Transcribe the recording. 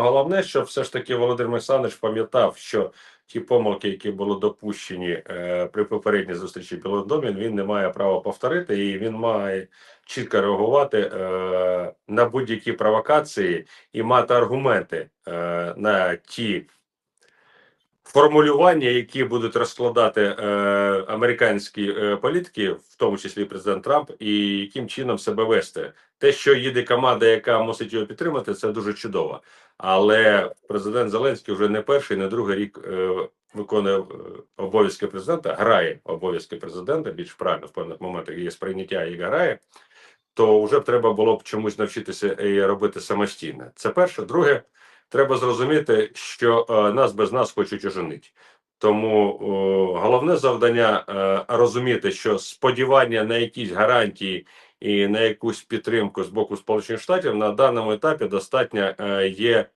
Головне, щоб все ж таки Володимир Олександрович пам'ятав, що ті помилки, які були допущені е, при попередній зустрічі в Білому він не має права повторити, і він має чітко реагувати е, на будь-які провокації і мати аргументи е, на ті формулювання, які будуть розкладати е, американські е, політики, в тому числі президент Трамп, і яким чином себе вести. Те, що їде команда, яка мусить його підтримати, це дуже чудово. Але президент Зеленський вже не перший, не другий рік е, виконує е, обов'язки президента, грає обов'язки президента, більш правильно в певних моментах є сприйняття і грає. То вже треба було б чомусь навчитися і робити самостійно. Це перше. Друге, треба зрозуміти, що е, нас без нас хочуть оженити. Тому о, головне завдання е, розуміти, що сподівання на якісь гарантії і на якусь підтримку з боку Сполучених Штатів на даному етапі достатньо е, є